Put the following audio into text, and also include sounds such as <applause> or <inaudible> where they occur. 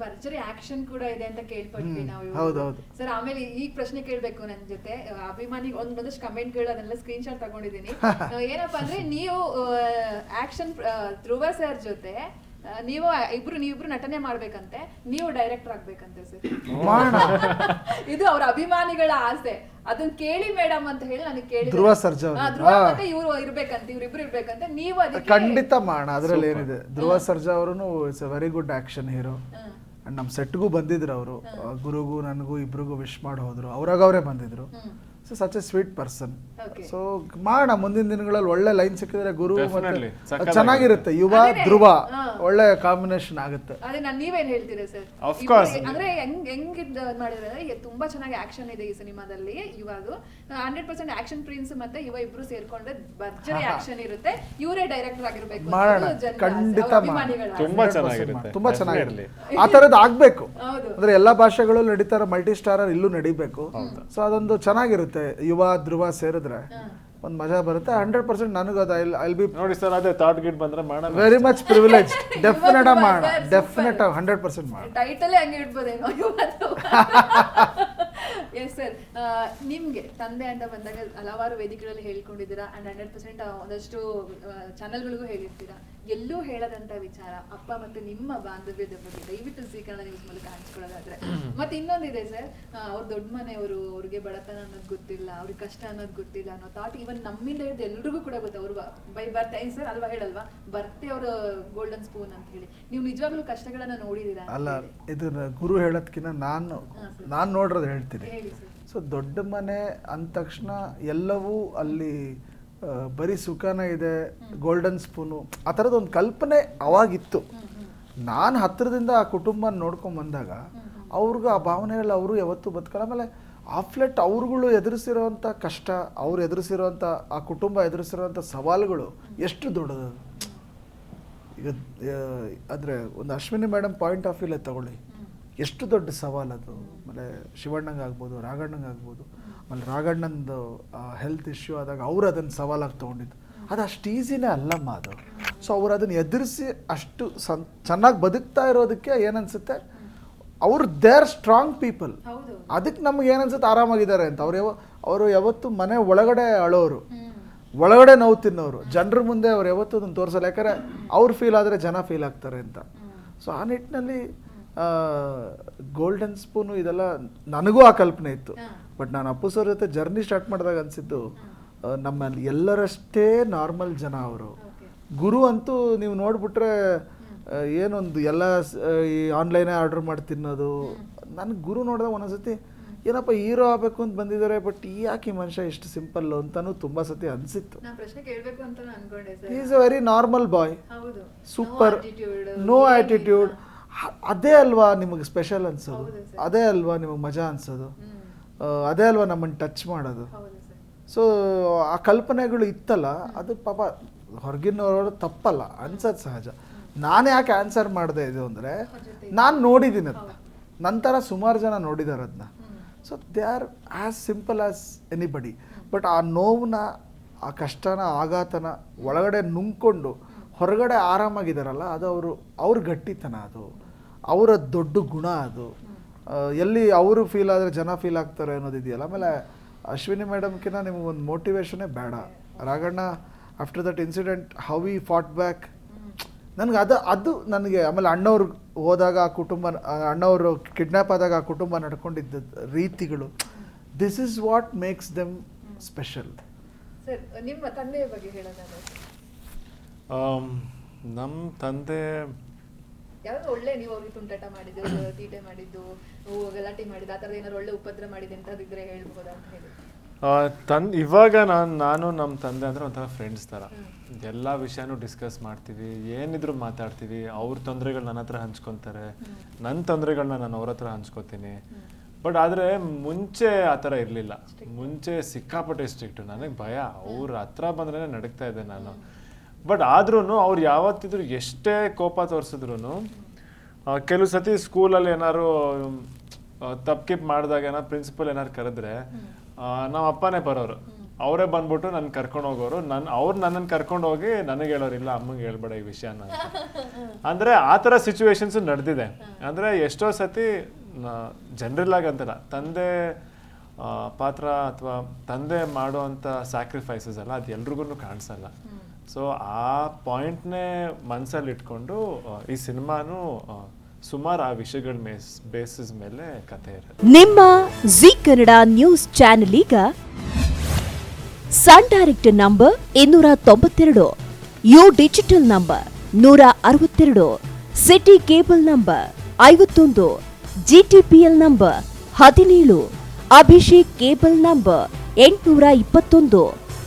ಭರ್ಜರಿ ಆಕ್ಷನ್ ಕೂಡ ಇದೆ ಅಂತ ಕೇಳ್ಪಟ್ವಿ ನಾವು. ಸರ್ ಆಮೇಲೆ ಈ ಪ್ರಶ್ನೆ ಕೇಳ್ಬೇಕು ನನ್ ಜೊತೆ. ಅಭಿಮಾನಿ ಒಂದ್ ಒಂದಷ್ಟು ಕಮೆಂಟ್ಗಳು ಅದನ್ನೆಲ್ಲ ಸ್ಕ್ರೀನ್ ಶಾಟ್ ತಗೊಂಡಿದ್ದೀನಿ ಏನಪ್ಪಾ ಅಂದ್ರೆ ನೀವು ಆಕ್ಷನ್ ಧ್ರುವ ಸರ್ ಜೊತೆ ನೀವು ಇಬ್ರು ನೀವಿಬ್ರು ನಟನೆ ಮಾಡ್ಬೇಕಂತೆ ನೀವು ಡೈರೆಕ್ಟರ್ ಆಗ್ಬೇಕಂತೆ ಸರ್ <laughs> ಇದು ಅವ್ರ ಅಭಿಮಾನಿಗಳ ಆಸೆ. ಅದನ್ನ ಕೇಳಿ ಮೇಡಮ್ ಅಂತ ಹೇಳಿ ನನಗೆ ಕೇಳಿ ಧ್ರುವ ಸರ್ಜಾ. ಮತ್ತೆ ಇವ್ರು ಇರ್ಬೇಕಂತ ಇವ್ರಿಬ್ರು ಇರ್ಬೇಕಂತ ನೀವು ಅದಕ್ಕೆ ಖಂಡಿತ ಮಾಡೋಣ ಅದ್ರಲ್ಲಿ ಏನಿದೆ ಧ್ರುವ ಸರ್ಜಾ ಅವರು it's a very good action hero ನಮ್ಮ ಸೆಟ್ಗೂ ಬಂದಿದ್ರು ಅವರು. ಗುರುಗೂ ನನಗೂ ಇಬ್ರಿಗೂ ವಿಶ್ ಮಾಡಿ ಹೋದರು. ಅವ್ರಾಗ ಅವರೇ ಬಂದಿದ್ರು. So such a sweet person. So ಮಾಡೋಣ ಮುಂದಿನ ದಿನಗಳಲ್ಲಿ ಒಳ್ಳೆ ಲೈನ್ ಸಿಕ್ಕಿದ್ರೆ ಗುರು Definitely. ಮತ್ತೆ. ಚೆನ್ನಾಗಿರುತ್ತೆ. ಯುವ ಧ್ರುವ ಒಳ್ಳೆ ಕಾಂಬಿನೇಷನ್ ಆಗುತ್ತೆ. ಅದೇ ನಾನ್ ನೀವೇನ್ ಹೇಳ್ತೀರಾ ಸರ್? Of course. ಅಂದ್ರೆ ಹೆಂಗ್ ಹೆಂಗ್ ಇದ್ ಮಾಡಿದ್ರೆ ತುಂಬಾ ಚೆನ್ನಾಗಿ ಆಕ್ಷನ್ ಇದೆ ಈ ಸಿನಿಮಾದಲ್ಲಿ ಇವಾಗ. ಹಂಡ್ರೆಡ್ ಪರ್ಸೆಂಟ್ ಆಕ್ಷನ್ ಪ್ರಿನ್ಸ್ ಮತ್ತೆ ಯುವ ಇಬ್ರು ಸೇರ್ಕೊಂಡ್ರೆ ಭರ್ಜರಿ ಆಕ್ಷನ್ ಇರುತ್ತೆ. ಇವರೇ ಡೈರೆಕ್ಟರ್ ಆಗಿರ್ಬೇಕು ಮಾಡೋಣ ಅದು ಜನರ ಆಸೆ, ಖಂಡಿತ ಅವ್ರ ಅಭಿಮಾನಿಗಳ ಆಸೆ. ತುಂಬಾ 100% ಚೆನ್ನಾಗಿರುತ್ತೆ. ತುಂಬಾ. ಚೆನ್ನಾಗಿರುತ್ತೆ. ಆ ತರದ್ ಆಗ್ಬೇಕು. ಹೌದು. ಅಂದ್ರೆ ಎಲ್ಲಾ ಭಾಷೆಗಳು ನಡೀತಾರ ಮಲ್ಟಿ ಸ್ಟಾರರ್ ಇಲ್ಲೂ ನಡಿಬೇಕು. ಸೊ ಅದೊಂದು ಚೆನ್ನಾಗಿರುತ್ತೆ. ಯುವ ಧ್ರುವ ಸೇರಿದ್ರೆ ಒಂದ್ ಮಜಾ ಬರುತ್ತೆ. ಹಂಡ್ರೆಡ್ ಪರ್ಸೆಂಟ್ ನನಗೂ ಅದು ಐಲ್ ಬಿ ನೋಡಿ ಸರ್ ಅದೇ ಥಾಟ್ ಗೇಟ್ ಬಂದ್ರೆ ಮಾಡೋಣ ವೆರಿ ಮಚ್ ಪ್ರಿವಿಲೇಜ್ ಡೆಫಿನೆಟ್ ಆಗಿ ಮಾಡೋಣ. ಡೆಫಿನೆಟ್ ಹಂಡ್ರೆಡ್ ಪರ್ಸೆಂಟ್ ಮಾಡೋಣ ಟೈಟಲ್ ಹಂಗೆ ಇಡ್ಬೋದೇನೋ ಇವತ್ತು ಎಸ್ ಸರ್ ನಿಮ್ಗೆ ತಂದೆ ಅಂತ ಬಂದಾಗ ಹಲವಾರು ವೇದಿಕೆಗಳಲ್ಲಿ ಹೇಳ್ಕೊಂಡಿದ್ದೀರಾ ಅಂಡ್ ಹಂಡ್ರೆಡ್ ಪರ್ಸೆಂಟ್ ಒಂದಷ್ಟು ಚಾನೆಲ್ಗಳಿಗೂ ಹೇಳಿರ್ತೀರಾ. ಎಲ್ಲೂ ಹೇಳದಂತ ವಿಚಾರ ಅಪ್ಪ ಮತ್ತೆ ನಿಮ್ಮ ಬಾಂಧವ್ಯದ ಬಗ್ಗೆ ದಯವಿಟ್ಟು ಸ್ವೀಕರಣ ಕನ್ನಡ ನ್ಯೂಸ್ ಮೂಲಕ ಹಂಚ್ಕೊಳ್ಳೋದಾದ್ರೆ. ಮತ್ತೆ ಇನ್ನೊಂದಿದೆ ಸರ್ ಅವ್ರ ದೊಡ್ಡ ಮನೆಯವರು ಅವ್ರಿಗೆ ಬಡತನ ಅನ್ನೋದು ಗೊತ್ತಿಲ್ಲ ಅವ್ರಿಗೆ ಕಷ್ಟ ಅನ್ನೋದು ಗೊತ್ತಿಲ್ಲ ಅನ್ನೋ ಥಾಟ್ ಇವನ್ ನಮ್ಮಿಂದ ಹಿಡಿದು ಎಲ್ರಿಗೂ ಕೂಡ ಗೊತ್ತ ಅವ್ರು ಬೈ ಬರ್ತೆ ಸರ್ ಅಲ್ವಾ ಹೇಳಲ್ವಾ? ಬರ್ತೆ ಅವ್ರ ಗೋಲ್ಡನ್ ಸ್ಪೂನ್ ಅಂತ ಹೇಳಿ. ನೀವು ನಿಜವಾಗ್ಲೂ ಕಷ್ಟಗಳನ್ನ ನೋಡಿದೀರಾ ಅಲ್ಲ ಇದು ಇದನ್ನ ಗುರು ಹೇಳೋದ್ಕಿಂತ ನಾನು ನಾನು ನೋಡಿರೋದು ಹೇಳ್ತೀನಿ. ಹೇಳಿ ಸೊ ದೊಡ್ಡ ಮನೆ ಅಂದ ತಕ್ಷಣ ಎಲ್ಲವೂ ಅಲ್ಲಿ ಬರೀ ಸುಖನ ಇದೆ ಗೋಲ್ಡನ್ ಸ್ಪೂನು ಆ ಥರದ ಒಂದು ಕಲ್ಪನೆ ಅವಾಗಿತ್ತು. ನಾನು ಹತ್ತಿರದಿಂದ ಆ ಕುಟುಂಬ ನೋಡ್ಕೊಂಡು ಬಂದಾಗ, ಅವ್ರಿಗೂ ಆ ಭಾವನೆಗಳು ಅವರು ಯಾವತ್ತೂ ಬದುಕಲ್ಲ. ಆಮೇಲೆ ಆಫ್ಲೆಟ್ ಅವ್ರುಗಳು ಎದುರಿಸಿರೋವಂಥ ಕಷ್ಟ, ಅವ್ರು ಎದುರಿಸಿರುವಂಥ ಆ ಕುಟುಂಬ ಎದುರಿಸಿರೋವಂಥ ಸವಾಲುಗಳು ಎಷ್ಟು ದೊಡ್ಡದು? ಈಗ ಆದರೆ ಒಂದು ಅಶ್ವಿನಿ ಮೇಡಮ್ ಪಾಯಿಂಟ್ ಆಫ್ ವ್ಯೂಲೇ ತಗೊಳ್ಳಿ. ಎಷ್ಟು ದೊಡ್ಡ ಸವಾಲು ಅದು ಆಮೇಲೆ ಶಿವಣ್ಣಂಗೆ ಆಗ್ಬೋದು ರಾಘಣ್ಣಂಗೆ ಆಗ್ಬೋದು ಆಮೇಲೆ ರಾಘಣ್ಣಂದು ಹೆಲ್ತ್ ಇಶ್ಯೂ ಆದಾಗ ಅವ್ರು ಅದನ್ನು ಸವಾಲಾಗಿ ತೊಗೊಂಡಿದ್ದು. ಅದು ಅಷ್ಟು ಈಸಿನೇ ಅಲ್ಲಮ್ಮ ಅದು. ಸೊ ಅವ್ರು ಅದನ್ನು ಎದುರಿಸಿ ಅಷ್ಟು ಸಂ ಚೆನ್ನಾಗಿ ಬದುಕ್ತಾ ಇರೋದಕ್ಕೆ ಏನನ್ಸುತ್ತೆ? ಅವ್ರು ದೇ ಆರ್ ಸ್ಟ್ರಾಂಗ್ ಪೀಪಲ್ ಅದಕ್ಕೆ ನಮ್ಗೆ ಏನನ್ಸುತ್ತೆ? ಆರಾಮಾಗಿದ್ದಾರೆ ಅಂತ. ಅವ್ರು ಯಾವ ಅವರು ಯಾವತ್ತು ಮನೆ ಒಳಗಡೆ ಅಳೋರು. ಒಳಗಡೆ ನೋವು ತಿನ್ನೋರು. ಜನರ ಮುಂದೆ ಅವ್ರು ಯಾವತ್ತೂ ಅದನ್ನು ತೋರಿಸಲ್ಲ. ಯಾಕಂದರೆ ಅವ್ರು ಫೀಲ್ ಆದರೆ ಜನ ಫೀಲ್ ಆಗ್ತಾರೆ ಅಂತ. ಸೊ ಆ ನಿಟ್ಟಿನಲ್ಲಿ ಗೋಲ್ಡನ್ ಸ್ಪೂನು ಇದೆಲ್ಲ ನನಗೂ ಆ ಕಲ್ಪನೆ ಇತ್ತು. ಬಟ್ ನಾನು ಅಪ್ಪು ಸರ್ ಜೊತೆ ಜರ್ನಿ ಸ್ಟಾರ್ಟ್ ಮಾಡಿದಾಗ ಅನಿಸಿದ್ದು ನಮ್ಮಲ್ಲಿ ಎಲ್ಲರಷ್ಟೇ ನಾರ್ಮಲ್ ಜನ ಅವರು. ಗುರು ಅಂತೂ ನೀವು ನೋಡ್ಬಿಟ್ರೆ ಏನೊಂದು ಎಲ್ಲ ಈ ಆನ್ಲೈನೇ ಆರ್ಡರ್ ಮಾಡಿ ತಿನ್ನೋದು. ನನಗೆ ಗುರು ನೋಡಿದಾಗ ಒಂದೊಂದ್ಸತಿ ಏನಪ್ಪ ಹೀರೋ ಆಗಬೇಕು ಅಂತ ಬಂದಿದ್ದಾರೆ ಬಟ್ ಯಾಕೆ ಈ ಮನುಷ್ಯ ಇಷ್ಟು ಸಿಂಪಲ್ ಅಂತಾನು ತುಂಬಾ ಸತಿ ಅನಿಸಿತ್ತು. Is a very normal boy super no attitude ಅದೇ ಅಲ್ವಾ ನಿಮಗೆ ಸ್ಪೆಷಲ್ ಅನ್ಸೋದು? ಅದೇ ಅಲ್ವಾ ನಿಮಗೆ ಮಜಾ ಅನ್ಸೋದು? ಅದೇ ಅಲ್ವಾ ನಮ್ಮನ್ನು ಟಚ್ ಮಾಡೋದು? ಸೊ ಆ ಕಲ್ಪನೆಗಳು ಇತ್ತಲ್ಲ ಅದು ಪಾಪ ಹೊರಗಿನವರು ತಪ್ಪಲ್ಲ ಅನ್ಸೋದು ಸಹಜ. ನಾನು ಯಾಕೆ ಆನ್ಸರ್ ಮಾಡಿದೆ ಇದು ಅಂದರೆ ನಾನು ನೋಡಿದ್ದೀನಿ ಅದನ್ನ ನಂತರ ಸುಮಾರು ಜನ ನೋಡಿದ್ದಾರೆ ಅದನ್ನ so they are as simple as anybody but ಆ ನೋವನ್ನ ಆ ಕಷ್ಟನ ಆಘಾತನ ಒಳಗಡೆ ನುಂಗ್ಕೊಂಡು ಹೊರಗಡೆ ಆರಾಮಾಗಿದ್ದಾರಲ್ಲ ಅದು ಅವರು, ಅವ್ರ ಗಟ್ಟಿತನ ಅದು, ಅವರ ದೊಡ್ಡ ಗುಣ ಅದು. ಎಲ್ಲಿ ಅವರು ಫೀಲ್ ಆದರೆ ಜನ ಫೀಲ್ ಆಗ್ತಾರೆ ಅನ್ನೋದಿದೆಯಲ್ಲ ಆಮೇಲೆ ಅಶ್ವಿನಿ ಮೇಡಮ್ಕಿನ್ನ ನಿಮಗೊಂದು ಮೋಟಿವೇಶನೇ ಬೇಡ. Raghanna after that incident how we fought back ನನಗೆ ಅದು ಅದು ನನಗೆ, ಆಮೇಲೆ ಅಣ್ಣವ್ರು ಹೋದಾಗ ಆ ಕುಟುಂಬ ಅಣ್ಣವರು ಕಿಡ್ನ್ಯಾಪ್ ಆದಾಗ ಆ ಕುಟುಂಬ ನಡ್ಕೊಂಡಿದ್ದ ರೀತಿಗಳು. This is what makes them special ನಿಮ್ಮ ತಂದೆಯ ಬಗ್ಗೆ ಹೇಳೋದಾದ್ರೆ? ನಮ್ಮ ತಂದೆ ಯಾವ್ದು ಒಳ್ಳೆ ನೀವು ಅವ್ರಿಗೆ ತುಂಟಾಟ ಮಾಡಿದ್ದು <coughs> ತೀಟೆ ಮಾಡಿದ್ದು ಗಲಾಟೆ ಮಾಡಿದ್ದು ಆ ಥರದ ಏನಾದ್ರು ಒಳ್ಳೆ ಉಪದ್ರ ಮಾಡಿದೆ ಅಂತದಿದ್ರೆ ಹೇಳ್ಬೋದಾ ಅಂತ ಹೇಳಿ. ತನ್ ಇವಾಗ ನಾನು ನಾನು ನಮ್ಮ ತಂದೆ ಅಂದರೆ ಒಂಥರ ಫ್ರೆಂಡ್ಸ್ ಥರ. ಎಲ್ಲ ವಿಷಯನೂ ಡಿಸ್ಕಸ್ ಮಾಡ್ತೀವಿ ಏನಿದ್ರು ಮಾತಾಡ್ತೀವಿ ಅವ್ರ ತೊಂದರೆಗಳು ನನ್ನ ಹತ್ರ ಹಂಚ್ಕೊತಾರೆ ನನ್ನ ತೊಂದರೆಗಳನ್ನ ನಾನು ಅವ್ರ ಹತ್ರ ಹಂಚ್ಕೋತೀನಿ. ಬಟ್ ಆದರೆ ಮುಂಚೆ ಆ ಥರ ಇರಲಿಲ್ಲ. ಮುಂಚೆ ಸಿಕ್ಕಾಪಟ್ಟೆ ಸ್ಟ್ರಿಕ್ಟು ನನಗೆ ಭಯ ಅವ್ರ ಹತ್ರ ಬಂದ್ರೇ ನಡಕ್ತಾ ಇದ್ದೆ ನಾನು. ಬಟ್ ಆದ್ರೂ ಅವ್ರು ಯಾವತ್ತಿದ್ರು ಎಷ್ಟೇ ಕೋಪ ತೋರಿಸಿದ್ರು ಕೆಲವು ಸತಿ ಸ್ಕೂಲಲ್ಲಿ ಏನಾದ್ರು ತಪ್ಪಿಪ್ ಮಾಡಿದಾಗ ಏನಾರು ಪ್ರಿನ್ಸಿಪಲ್ ಏನಾದ್ರು ಕರೆದ್ರೆ ನಮ್ಮ ಅಪ್ಪನೇ ಬರೋರು. ಅವರೇ ಬಂದ್ಬಿಟ್ಟು ನನ್ನ ಕರ್ಕೊಂಡು ಹೋಗೋರು. ನನ್ನ ಅವ್ರು ನನ್ನನ್ನು ಕರ್ಕೊಂಡು ಹೋಗಿ ನನಗೆ ಹೇಳೋರು, ಇಲ್ಲ, ಅಮ್ಮಂಗೆ ಹೇಳ್ಬೇಡ ಈ ವಿಷಯನ ಅಂದರೆ ಆ ಥರ ಸಿಚುವೇಶನ್ಸ್ ನಡೆದಿದೆ. ಅಂದರೆ ಎಷ್ಟೋ ಸತಿ ಜನರಲ್ ಆಗಿ ಅಂತಲ್ಲ ತಂದೆ ಪಾತ್ರ ಅಥವಾ ತಂದೆ ಮಾಡುವಂಥ ಸ್ಯಾಕ್ರಿಫೈಸಸ್ ಅಲ್ಲ ಅದು ಎಲ್ರಿಗೂ ಕಾಣಿಸಲ್ಲ. ಸೊ ಆ ಪಾಯಿಂಟ್ನೇ ಮನಸ್ಸಲ್ಲಿ ಇಟ್ಕೊಂಡು ಈ ಸಿನಿಮಾನು ಸುಮಾರು ಆ ವಿಷಯಗಳ ಮೇಸ್, ಬೇಸಿಸ್ ಮೇಲೆ ಕಥೆ ಇರುತ್ತೆ. ನಿಮ್ಮ ಜಿ ಕನ್ನಡ ನ್ಯೂಸ್ ಚಾನೆಲ್ ಈಗ ಸನ್ ಡೈರೆಕ್ಟ್ ನಂಬರ್ ಇನ್ನೂರ ತೊಂಬತ್ತೆರಡು, ಯು ಡಿಜಿಟಲ್ ನಂಬರ್ ನೂರ ಅರವತ್ತೆರಡು, ಸಿಟಿ ಕೇಬಲ್ ನಂಬರ್ ಐವತ್ತೊಂದು, ಜಿಟಿಪಿಎಲ್ ನಂಬರ್ ಹದಿನೇಳು, ಅಭಿಷೇಕ್ ಕೇಬಲ್ ನಂಬರ್ ಎಂಟುನೂರ ಇಪ್ಪತ್ತೊಂದು.